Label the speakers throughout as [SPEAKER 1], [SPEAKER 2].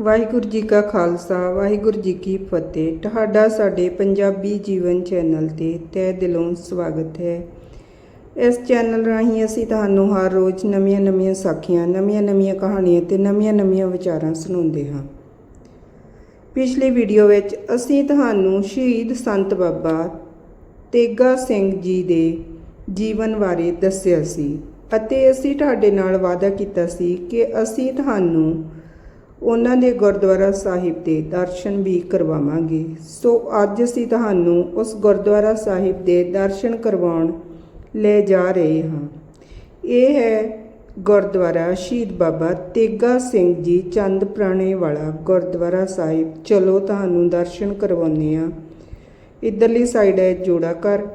[SPEAKER 1] ਵਾਹਿਗੁਰੂ ਜੀ ਕਾ ਖਾਲਸਾ, ਵਾਹਿਗੁਰੂ ਜੀ ਕੀ ਫਤਿਹ। ਤੁਹਾਡਾ ਸਾਡੇ ਪੰਜਾਬੀ ਜੀਵਨ ਚੈਨਲ ਤੇ ਤਹਿ ਦਿਲੋਂ ਸਵਾਗਤ ਹੈ। ਇਸ ਚੈਨਲ ਰਾਹੀਂ ਅਸੀਂ ਤੁਹਾਨੂੰ ਹਰ ਰੋਜ਼ ਨਵੀਆਂ-ਨਵੀਆਂ ਸਾਖੀਆਂ, ਨਵੀਆਂ-ਨਵੀਆਂ ਕਹਾਣੀਆਂ ਤੇ ਨਵੀਆਂ-ਨਵੀਆਂ ਵਿਚਾਰਾਂ ਸੁਣਾਉਂਦੇ ਹਾਂ। ਪਿਛਲੀ ਵੀਡੀਓ ਵਿੱਚ ਅਸੀਂ ਤੁਹਾਨੂੰ ਸ਼ਹੀਦ ਸੰਤ ਬਾਬਾ ਤੇਗਾ ਸਿੰਘ ਜੀ ਦੇ ਜੀਵਨ ਬਾਰੇ ਦੱਸਿਆ ਸੀ ਅਤੇ ਅਸੀਂ ਤੁਹਾਡੇ ਨਾਲ ਵਾਅਦਾ ਕੀਤਾ ਸੀ ਕਿ ਅਸੀਂ ਤੁਹਾਨੂੰ ਉਹਨਾਂ ਦੇ ਗੁਰਦੁਆਰਾ ਸਾਹਿਬ ਦੇ ਦਰਸ਼ਨ ਵੀ ਕਰਵਾਵਾਂਗੇ। ਸੋ ਅੱਜ ਅਸੀਂ ਤੁਹਾਨੂੰ ਉਸ ਗੁਰਦੁਆਰਾ ਸਾਹਿਬ ਦੇ ਦਰਸ਼ਨ ਕਰਵਾਉਣ ਲੈ ਜਾ ਰਹੇ ਹਾਂ। ਇਹ ਹੈ ਗੁਰਦੁਆਰਾ ਸ਼ਹੀਦ ਬਾਬਾ ਤੇਗਾ ਸਿੰਘ ਜੀ ਚੰਦ ਪ੍ਰਾਣੇ ਵਾਲਾ ਗੁਰਦੁਆਰਾ ਸਾਹਿਬ। ਚਲੋ ਤੁਹਾਨੂੰ ਦਰਸ਼ਨ ਕਰਵਾਉਂਦੇ ਆ ਇਧਰਲੀ ਸਾਈਡ ਹੈ ਜੋੜਾ ਘਰ।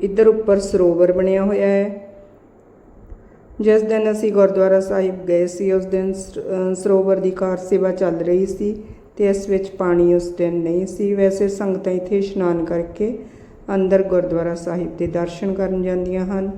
[SPEAKER 1] ਇੱਧਰ ਉੱਪਰ ਸਰੋਵਰ ਬਣਿਆ ਹੋਇਆ ਹੈ। ਜਿਸ ਦਿਨ ਅਸੀਂ ਗੁਰਦੁਆਰਾ ਸਾਹਿਬ ਗਏ ਸੀ, ਉਸ ਦਿਨ ਸ- ਸਰੋਵਰ ਦੀ ਕਾਰ ਸੇਵਾ ਚੱਲ ਰਹੀ ਸੀ ਤੇ ਇਸ ਵਿੱਚ ਪਾਣੀ ਉਸ ਦਿਨ ਨਹੀਂ ਸੀ। ਵੈਸੇ ਸੰਗਤਾਂ ਇੱਥੇ ਇਸ਼ਨਾਨ ਕਰਕੇ ਅੰਦਰ ਗੁਰਦੁਆਰਾ ਸਾਹਿਬ ਦੇ ਦਰਸ਼ਨ ਕਰਨ ਜਾਂਦੀਆਂ ਹਨ।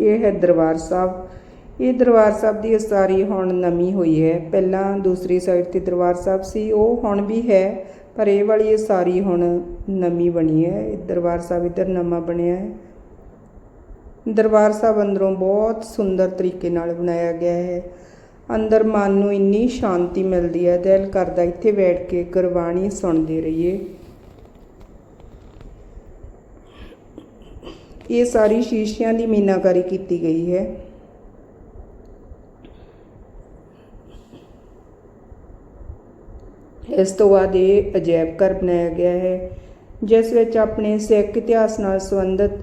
[SPEAKER 1] ਇਹ ਹੈ ਦਰਬਾਰ ਸਾਹਿਬ। ਇਹ ਦਰਬਾਰ ਸਾਹਿਬ ਦੀ ਉਸਾਰੀ ਹੁਣ ਨਵੀਂ ਹੋਈ ਹੈ। ਪਹਿਲਾਂ ਦੂਸਰੀ ਸਾਈਡ ਤੇ ਦਰਬਾਰ ਸਾਹਿਬ ਸੀ, ਉਹ ਹੁਣ ਵੀ ਹੈ, ਪਰ ਇਹ ਵਾਲੀ ਉਸਾਰੀ ਹੁਣ ਨਵੀਂ ਬਣੀ ਹੈ। ਇਹ ਦਰਬਾਰ ਸਾਹਿਬ ਇੱਧਰ ਨਵਾਂ ਬਣਿਆ ਹੈ। ਦਰਬਾਰ ਸਾਹਿਬ ਅੰਦਰੋਂ ਬਹੁਤ ਸੁੰਦਰ ਤਰੀਕੇ ਨਾਲ ਬਣਾਇਆ ਗਿਆ ਹੈ। ਅੰਦਰ ਮਨ ਨੂੰ ਇੰਨੀ ਸ਼ਾਂਤੀ ਮਿਲਦੀ ਹੈ, ਦਿਲ ਕਰਦਾ ਇੱਥੇ ਬੈਠ ਕੇ ਗੁਰਬਾਣੀ ਸੁਣਦੇ ਰਹੀਏ। ਇਹ ਸਾਰੀ ਸ਼ੀਸ਼ਿਆਂ ਦੀ ਮੀਨਾਕਾਰੀ ਕੀਤੀ ਗਈ ਹੈ। ਇਸ ਤੋਂ ਬਾਅਦ ਇਹ ਅਜਾਇਬ ਘਰ ਬਣਾਇਆ ਗਿਆ ਹੈ, ਜਿਸ ਵਿੱਚ ਆਪਣੇ ਸਿੱਖ ਇਤਿਹਾਸ ਨਾਲ ਸੰਬੰਧਿਤ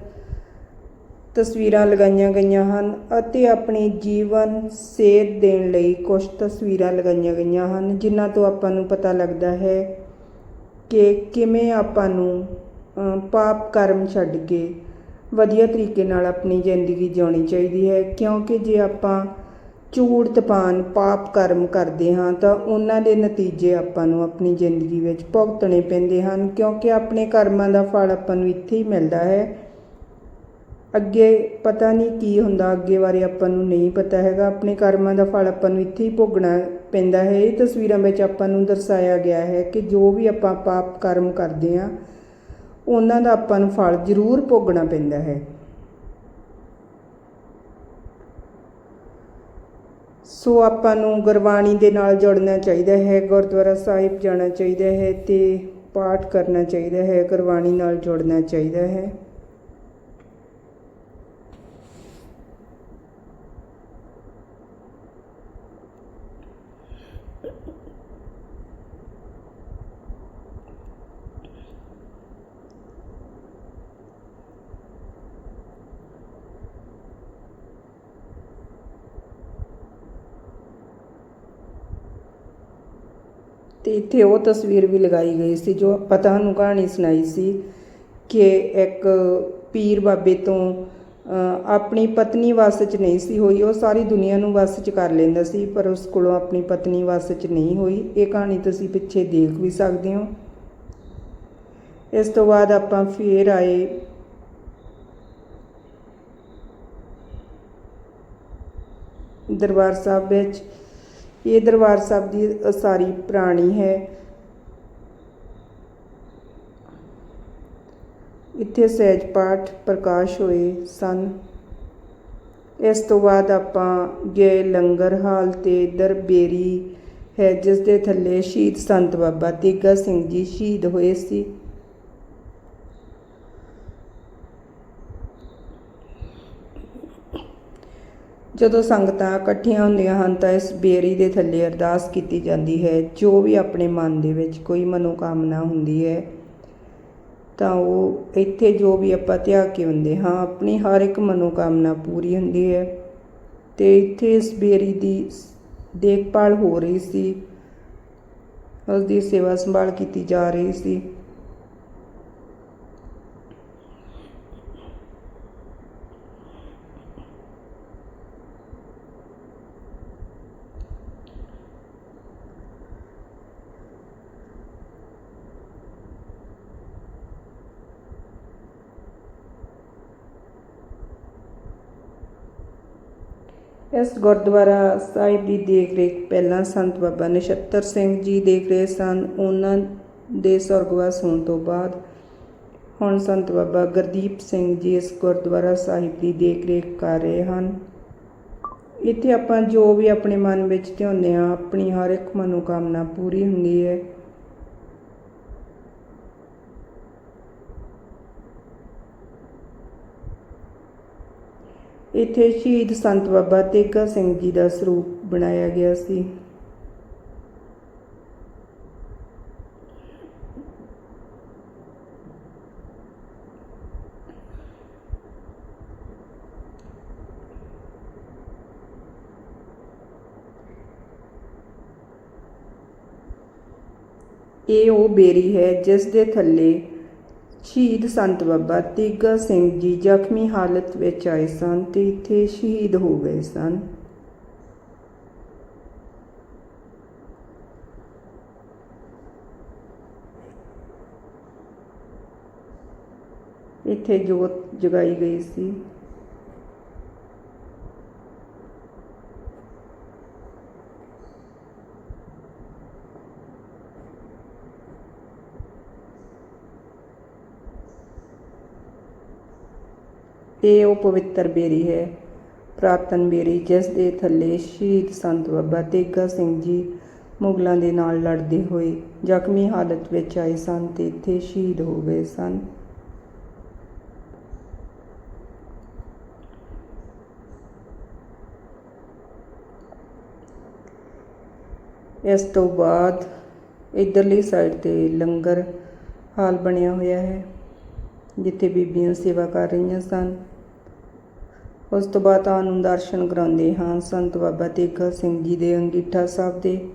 [SPEAKER 1] ਤਸਵੀਰਾਂ ਲਗਾਈਆਂ ਗਈਆਂ ਹਨ ਅਤੇ ਆਪਣੇ ਜੀਵਨ ਸੇਧ ਦੇਣ ਲਈ ਕੁਝ ਤਸਵੀਰਾਂ ਲਗਾਈਆਂ ਗਈਆਂ ਹਨ, ਜਿਨ੍ਹਾਂ ਤੋਂ ਆਪਾਂ ਨੂੰ ਪਤਾ ਲੱਗਦਾ ਹੈ ਕਿ ਕਿਵੇਂ ਆਪਾਂ ਨੂੰ ਪਾਪ ਕਰਮ ਛੱਡ ਕੇ ਵਧੀਆ ਤਰੀਕੇ ਨਾਲ ਆਪਣੀ ਜ਼ਿੰਦਗੀ ਜਿਉਣੀ ਚਾਹੀਦੀ ਹੈ। ਕਿਉਂਕਿ ਜੇ ਆਪਾਂ ਝੂਠ ਤਪਾਨ ਪਾਪ ਕਰਮ ਕਰਦੇ ਹਾਂ, ਤਾਂ ਉਹਨਾਂ ਦੇ ਨਤੀਜੇ ਆਪਾਂ ਨੂੰ ਆਪਣੀ ਜ਼ਿੰਦਗੀ ਵਿੱਚ ਭੁਗਤਣੇ ਪੈਂਦੇ ਹਨ। ਕਿਉਂਕਿ ਆਪਣੇ ਕਰਮਾਂ ਦਾ ਫਲ ਆਪਾਂ ਨੂੰ ਇੱਥੇ ਹੀ ਮਿਲਦਾ ਹੈ। ਅੱਗੇ ਪਤਾ ਨਹੀਂ ਕੀ ਹੁੰਦਾ, ਅੱਗੇ ਬਾਰੇ ਆਪਾਂ ਨੂੰ ਨਹੀਂ ਪਤਾ ਹੈਗਾ। ਆਪਣੇ ਕਰਮਾਂ ਦਾ ਫਲ ਆਪਾਂ ਨੂੰ ਇੱਥੇ ਹੀ ਭੋਗਣਾ ਪੈਂਦਾ ਹੈ। ਇਹ ਤਸਵੀਰਾਂ ਵਿੱਚ ਆਪਾਂ ਨੂੰ ਦਰਸਾਇਆ ਗਿਆ ਹੈ ਕਿ ਜੋ ਵੀ ਆਪਾਂ ਪਾਪ ਕਰਮ ਕਰਦੇ ਹਾਂ ਉਹਨਾਂ ਦਾ ਆਪਾਂ ਨੂੰ ਫਲ ਜ਼ਰੂਰ ਭੋਗਣਾ ਪੈਂਦਾ ਹੈ। ਸੋ ਆਪਾਂ ਨੂੰ ਗੁਰਬਾਣੀ ਦੇ ਨਾਲ ਜੁੜਨਾ ਚਾਹੀਦਾ ਹੈ, ਗੁਰਦੁਆਰਾ ਸਾਹਿਬ ਜਾਣਾ ਚਾਹੀਦਾ ਹੈ ਤੇ ਪਾਠ ਕਰਨਾ ਚਾਹੀਦਾ ਹੈ, ਗੁਰਬਾਣੀ ਨਾਲ ਜੁੜਨਾ ਚਾਹੀਦਾ ਹੈ। ਤੇ ਇੱਥੇ ਉਹ ਤਸਵੀਰ ਵੀ ਲਗਾਈ ਗਈ ਸੀ ਜੋ ਆਪਾਂ ਤੁਹਾਨੂੰ ਕਹਾਣੀ ਸੁਣਾਈ ਸੀ ਕਿ ਇੱਕ ਪੀਰ ਬਾਬੇ ਤੋਂ ਆਪਣੀ ਪਤਨੀ ਵਸ 'ਚ ਨਹੀਂ ਸੀ ਹੋਈ, ਉਹ ਸਾਰੀ ਦੁਨੀਆ ਨੂੰ ਵਸ 'ਚ ਕਰ ਲੈਂਦਾ ਸੀ, ਪਰ ਉਸ ਕੋਲੋਂ ਆਪਣੀ ਪਤਨੀ ਵਸ 'ਚ ਨਹੀਂ ਹੋਈ। ਇਹ ਕਹਾਣੀ ਤੁਸੀਂ ਪਿੱਛੇ ਦੇਖ ਵੀ ਸਕਦੇ ਹੋ। ਇਸ ਤੋਂ ਬਾਅਦ ਆਪਾਂ ਫੇਰ ਆਏ। ਦਰਬਾਰ ਸਾਹਿਬ ਵਿੱਚ ਇਹ ਦਰਬਾਰ ਸਾਹਿਬ ਦੀ ਉਸਾਰੀ ਪੁਰਾਣੀ ਹੈ। ਇੱਥੇ ਸਹਿਜ ਪਾਠ ਪ੍ਰਕਾਸ਼ ਹੋਏ ਸਨ। ਇਸ ਤੋਂ ਬਾਅਦ ਆਪਾਂ ਗਏ ਲੰਗਰ ਹਾਲ ਤੇ ਦਰਬੇਰੀ ਹੈ ਜਿਸ ਦੇ ਥੱਲੇ ਸ਼ਹੀਦ ਸੰਤ ਬਾਬਾ ਤੀਗਾ ਸਿੰਘ ਜੀ ਸ਼ਹੀਦ ਹੋਏ ਸੀ। ਜਦੋਂ ਸੰਗਤਾਂ ਇਕੱਠੀਆਂ ਹੁੰਦੀਆਂ ਹਨ ਤਾਂ ਇਸ ਬੇਰੀ ਦੇ ਥੱਲੇ ਅਰਦਾਸ ਕੀਤੀ ਜਾਂਦੀ ਹੈ, ਜੋ ਵੀ ਆਪਣੇ ਮਨ ਦੇ ਵਿੱਚ ਕੋਈ ਮਨੋਕਾਮਨਾ ਹੁੰਦੀ ਹੈ, ਤਾਂ ਉਹ ਇੱਥੇ ਜੋ ਵੀ ਆਪਾਂ ਧਿਆ ਕੇ ਹੁੰਦੇ ਹਾਂ, ਆਪਣੀ ਹਰ ਇੱਕ ਮਨੋਕਾਮਨਾ ਪੂਰੀ ਹੁੰਦੀ ਹੈ। ਤੇ ਇੱਥੇ ਇਸ ਬੇਰੀ ਦੀ ਦੇਖਭਾਲ ਹੋ ਰਹੀ ਸੀ ਉਸ ਦੀ ਸੇਵਾ ਸੰਭਾਲ ਕੀਤੀ ਜਾ ਰਹੀ ਸੀ। ਇਸ ਗੁਰਦੁਆਰਾ ਸਾਹਿਬ ਦੀ ਦੇਖ ਰੇਖ ਪਹਿਲਾਂ ਸੰਤ ਬਾਬਾ ਨਛੱਤਰ ਸਿੰਘ ਜੀ ਦੇਖ ਰਹੇ ਸਨ। ਉਹਨਾਂ ਦੇ ਸਵਰਗਵਾਸ ਹੋਣ ਤੋਂ ਬਾਅਦ ਹੁਣ ਸੰਤ ਬਾਬਾ ਗੁਰਦੀਪ ਸਿੰਘ ਜੀ ਇਸ ਗੁਰਦੁਆਰਾ ਸਾਹਿਬ ਦੀ ਦੇਖ ਰੇਖ ਕਰ ਰਹੇ ਹਨ। ਇੱਥੇ ਆਪਾਂ ਜੋ ਵੀ ਆਪਣੇ ਮਨ ਵਿੱਚ ਧਿਆਉਂਦੇ ਹਾਂ, ਆਪਣੀ ਹਰ ਇੱਕ ਮਨੋਕਾਮਨਾ ਪੂਰੀ ਹੁੰਦੀ ਹੈ। ਇੱਥੇ ਸ਼ਹੀਦ ਸੰਤ ਬਾਬਾ ਤੇਗਾ ਸਿੰਘ ਜੀ ਦਾ ਸਰੂਪ ਬਣਾਇਆ ਗਿਆ ਸੀ। ਇਹ ਉਹ ਬੇਰੀ ਹੈ ਜਿਸ ਦੇ ਥੱਲੇ ਸ਼ਹੀਦ ਸੰਤ ਬਾਬਾ ਤੀਗਾ ਸਿੰਘ ਜੀ ਜ਼ਖਮੀ ਹਾਲਤ ਵਿੱਚ ਆਏ ਸਨ ਤੇ ਇੱਥੇ ਸ਼ਹੀਦ ਹੋ ਗਏ ਸਨ। ਇੱਥੇ ਜੋਤ ਜਗਾਈ ਗਈ ਸੀ। ਇਹ ਉਹ ਪਵਿੱਤਰ ਬੇਰੀ ਹੈ। ਪ੍ਰਾਤਨ ਬੇਰੀ, ਜਿਸ ਦੇ ਥੱਲੇ ਸ਼ਹੀਦ ਸੰਤ ਬਾਬਾ ਤੇਗਾ ਸਿੰਘ ਜੀ ਮੁਗਲਾਂ ਦੇ ਨਾਲ ਲੜਦੇ ਹੋਏ ਜ਼ਖਮੀ ਹਾਲਤ ਵਿੱਚ ਆਏ ਸਨ ਤੇ ਇੱਥੇ ਸ਼ਹੀਦ ਹੋ ਗਏ ਸਨ। ਇਸ ਤੋਂ ਬਾਅਦ ਇਧਰਲੀ ਸਾਈਡ ਤੇ ਲੰਗਰ ਹਾਲ ਬਣਿਆ ਹੋਇਆ ਹੈ। ਜਿੱਥੇ ਬੀਬੀਆਂ ਸੇਵਾ ਕਰ ਰਹੀਆਂ ਸਨ। ਉਸ ਤੋਂ ਬਾਅਦ ਤੁਹਾਨੂੰ ਦਰਸ਼ਨ ਕਰਾਉਂਦੇ ਹਾਂ। ਸੰਤ ਬਾਬਾ ਤੇਗਾ ਸਿੰਘ ਜੀ ਦੇ ਅੰਗੀਠਾ ਸਾਹਿਬ ਦੇ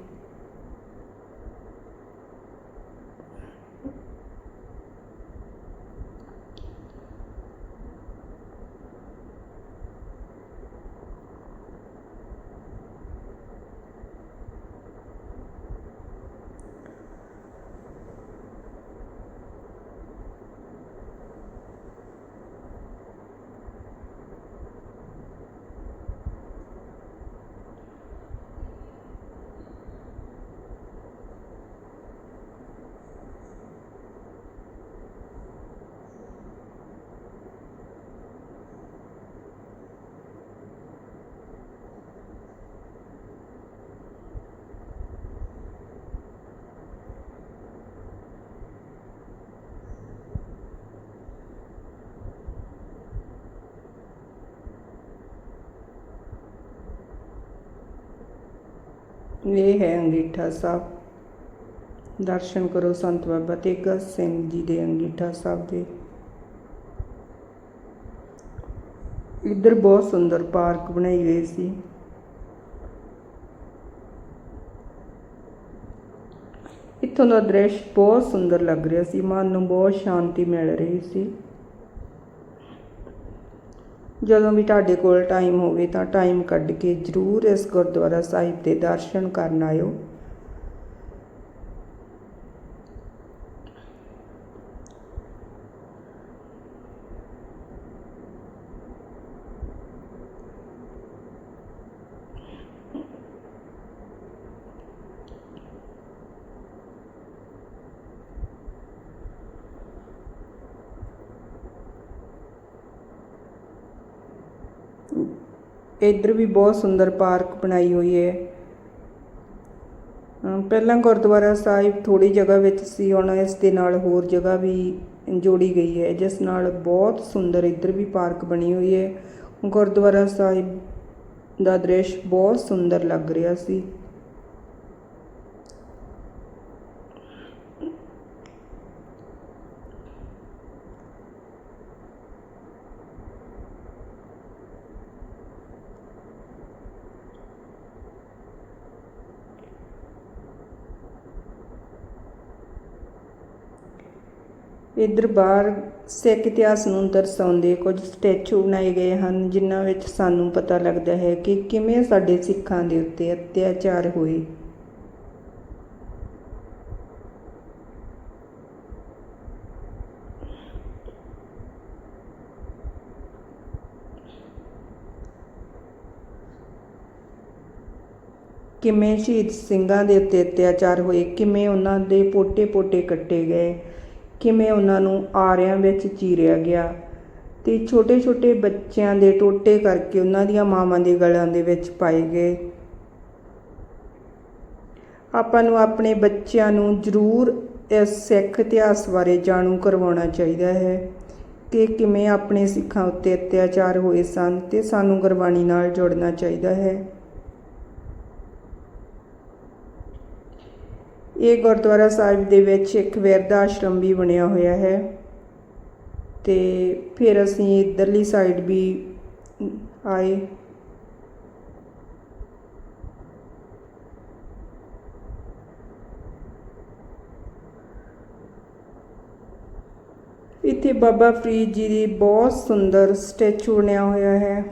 [SPEAKER 1] ਇਹ ਹੈ ਅੰਗੀਠਾ ਸਾਹਿਬ। ਦਰਸ਼ਨ ਕਰੋ ਸੰਤ ਬਾਬਾ ਤੇਗਾ ਸਿੰਘ ਜੀ ਦੇ ਅੰਗੀਠਾ ਸਾਹਿਬ ਦੇ। ਇੱਧਰ ਬਹੁਤ ਸੁੰਦਰ ਪਾਰਕ ਬਣਾਈ ਗਈ ਸੀ। ਇੱਥੋਂ ਦਾ ਦ੍ਰਿਸ਼ ਬਹੁਤ ਸੁੰਦਰ ਲੱਗ ਰਿਹਾ ਸੀ। ਮਨ ਨੂੰ ਬਹੁਤ ਸ਼ਾਂਤੀ ਮਿਲ ਰਹੀ ਸੀ। ਜਦੋਂ ਵੀ ਤੁਹਾਡੇ ਕੋਲ ਟਾਈਮ ਹੋਵੇ ਤਾਂ ਟਾਈਮ ਕੱਢ ਕੇ ਜ਼ਰੂਰ ਇਸ ਗੁਰਦੁਆਰਾ ਸਾਹਿਬ ਦੇ ਦਰਸ਼ਨ ਕਰਨ ਆਇਓ। ਇੱਧਰ ਵੀ ਬਹੁਤ ਸੁੰਦਰ ਪਾਰਕ ਬਣਾਈ ਹੋਈ ਹੈ। ਪਹਿਲਾਂ ਗੁਰਦੁਆਰਾ ਸਾਹਿਬ ਥੋੜੀ ਜਗ੍ਹਾ ਵਿੱਚ ਸੀ, ਹੁਣ ਇਸ ਦੇ ਨਾਲ ਹੋਰ ਜਗ੍ਹਾ ਵੀ ਜੋੜੀ ਗਈ ਹੈ, ਜਿਸ ਨਾਲ ਬਹੁਤ ਸੁੰਦਰ ਇੱਧਰ ਵੀ ਪਾਰਕ ਬਣੀ ਹੋਈ ਹੈ। ਗੁਰਦੁਆਰਾ ਸਾਹਿਬ ਦਾ ਦ੍ਰਿਸ਼ ਬਹੁਤ ਸੁੰਦਰ ਲੱਗ ਰਿਹਾ ਸੀ। ਇੱਧਰ ਬਾਹਰ ਸਿੱਖ ਇਤਿਹਾਸ ਨੂੰ ਦਰਸਾਉਂਦੇ ਕੁਝ ਸਟੈਚੂ ਬਣਾਏ ਗਏ ਹਨ, ਜਿਨ੍ਹਾਂ ਵਿੱਚ ਸਾਨੂੰ ਪਤਾ ਲੱਗਦਾ ਹੈ ਕਿ ਕਿਵੇਂ ਸਾਡੇ ਸਿੱਖਾਂ ਦੇ ਉੱਤੇ ਅਤਿਆਚਾਰ ਹੋਏ। ਕਿਵੇਂ ਸ਼ਹੀਦ ਸਿੰਘਾਂ ਦੇ ਉੱਤੇ ਅਤਿਆਚਾਰ ਹੋਏ, ਕਿਵੇਂ ਉਹਨਾਂ ਦੇ ਪੋਟੇ-ਪੋਟੇ ਕੱਟੇ ਗਏ ਕਿਵੇਂ ਉਹਨਾਂ ਨੂੰ ਆਰਿਆਂ ਵਿੱਚ ਚੀਰਿਆ ਗਿਆ ਅਤੇ ਛੋਟੇ-ਛੋਟੇ ਬੱਚਿਆਂ ਦੇ ਟੋਟੇ ਕਰਕੇ ਉਹਨਾਂ ਦੀਆਂ ਮਾਵਾਂ ਦੇ ਗਲਾਂ ਦੇ ਵਿੱਚ ਪਾਏ ਗਏ। ਆਪਾਂ ਨੂੰ ਆਪਣੇ ਬੱਚਿਆਂ ਨੂੰ ਜ਼ਰੂਰ ਇਸ ਸਿੱਖ ਇਤਿਹਾਸ ਬਾਰੇ ਜਾਣੂ ਕਰਵਾਉਣਾ ਚਾਹੀਦਾ ਹੈ ਕਿ ਕਿਵੇਂ ਆਪਣੇ ਸਿੱਖਾਂ ਉੱਤੇ ਅਤਿਆਚਾਰ ਹੋਏ ਸਨ ਤੇ ਸਾਨੂੰ ਗੁਰਬਾਣੀ ਨਾਲ ਜੁੜਨਾ ਚਾਹੀਦਾ ਹੈ। ਇਹ ਗੁਰਦੁਆਰਾ ਸਾਹਿਬ ਦੇ ਵਿੱਚ ਇੱਕ ਵਿਰਧ ਆਸ਼ਰਮ ਵੀ ਬਣਿਆ ਹੋਇਆ ਹੈ ਤੇ ਫਿਰ ਅਸੀਂ ਇਧਰਲੀ ਸਾਈਡ ਵੀ ਆਏ। ਇੱਥੇ ਬਾਬਾ ਫਰੀਦ ਜੀ ਦੀ ਬਹੁਤ ਸੁੰਦਰ ਸਟੈਚੂ ਬਣਿਆ ਹੋਇਆ ਹੈ।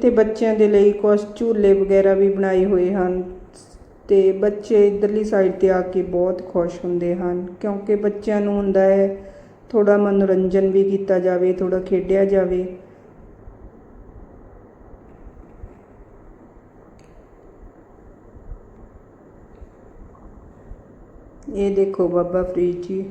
[SPEAKER 1] ਇੱਥੇ ਬੱਚਿਆਂ ਦੇ ਲਈ ਕੁਝ ਝੂਲੇ ਵਗੈਰਾ ਵੀ ਬਣਾਏ ਹੋਏ ਹਨ। ਤੇ ਬੱਚੇ ਇਧਰਲੀ ਸਾਈਡ ਤੇ ਆ ਕੇ ਬਹੁਤ ਖੁਸ਼ ਹੁੰਦੇ ਹਨ, ਕਿਉਂਕਿ ਬੱਚਿਆਂ ਨੂੰ ਹੁੰਦਾ ਹੈ ਥੋੜਾ ਮਨੋਰੰਜਨ ਵੀ ਕੀਤਾ ਜਾਵੇ ਥੋੜਾ ਖੇਡਿਆ ਜਾਵੇ। ਇਹ ਦੇਖੋ ਬਾਬਾ ਫਰੀਦ ਜੀ।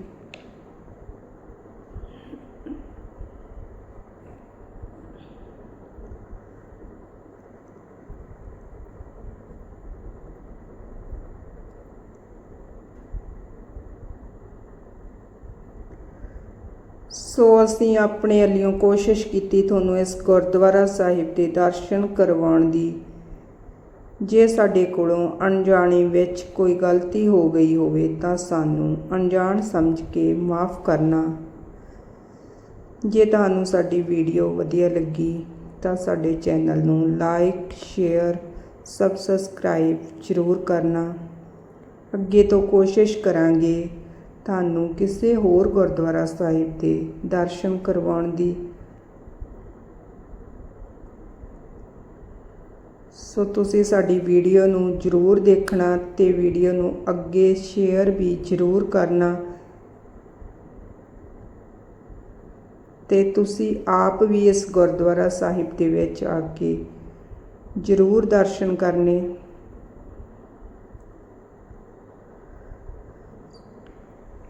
[SPEAKER 1] ਸੋ ਅਸੀਂ ਆਪਣੇ ਵੱਲੋਂ ਕੋਸ਼ਿਸ਼ ਕੀਤੀ ਤੁਹਾਨੂੰ ਇਸ ਗੁਰਦੁਆਰਾ ਸਾਹਿਬ ਦੇ ਦਰਸ਼ਨ ਕਰਵਾਉਣ ਦੀ। ਜੇ ਸਾਡੇ ਕੋਲੋਂ ਅਣਜਾਣੇ ਵਿੱਚ ਕੋਈ ਗਲਤੀ ਹੋ ਗਈ ਹੋਵੇ ਤਾਂ ਸਾਨੂੰ ਅਣਜਾਣ ਸਮਝ ਕੇ ਮਾਫ ਕਰਨਾ। ਜੇ ਤੁਹਾਨੂੰ ਸਾਡੀ ਵੀਡੀਓ ਵਧੀਆ ਲੱਗੀ ਤਾਂ ਸਾਡੇ ਚੈਨਲ ਨੂੰ ਲਾਈਕ, ਸ਼ੇਅਰ, ਸਬਸਕ੍ਰਾਈਬ ਜ਼ਰੂਰ ਕਰਨਾ। ਅੱਗੇ ਤੋਂ ਕੋਸ਼ਿਸ਼ ਕਰਾਂਗੇ ਤੁਹਾਨੂੰ ਕਿਸੇ ਹੋਰ ਗੁਰਦੁਆਰਾ ਸਾਹਿਬ ਦੇ ਦਰਸ਼ਨ ਕਰਵਾਉਣ ਦੀ ਸੋ ਤੁਸੀਂ ਸਾਡੀ ਵੀਡੀਓ ਨੂੰ ਜ਼ਰੂਰ ਦੇਖਣਾ ਤੇ ਵੀਡੀਓ ਨੂੰ ਅੱਗੇ ਸ਼ੇਅਰ ਵੀ ਜ਼ਰੂਰ ਕਰਨਾ। ਤੇ ਤੁਸੀਂ ਆਪ ਵੀ ਇਸ ਗੁਰਦੁਆਰਾ ਸਾਹਿਬ ਦੇ ਵਿੱਚ ਆ ਕੇ ਜ਼ਰੂਰ ਦਰਸ਼ਨ ਕਰਨੇ।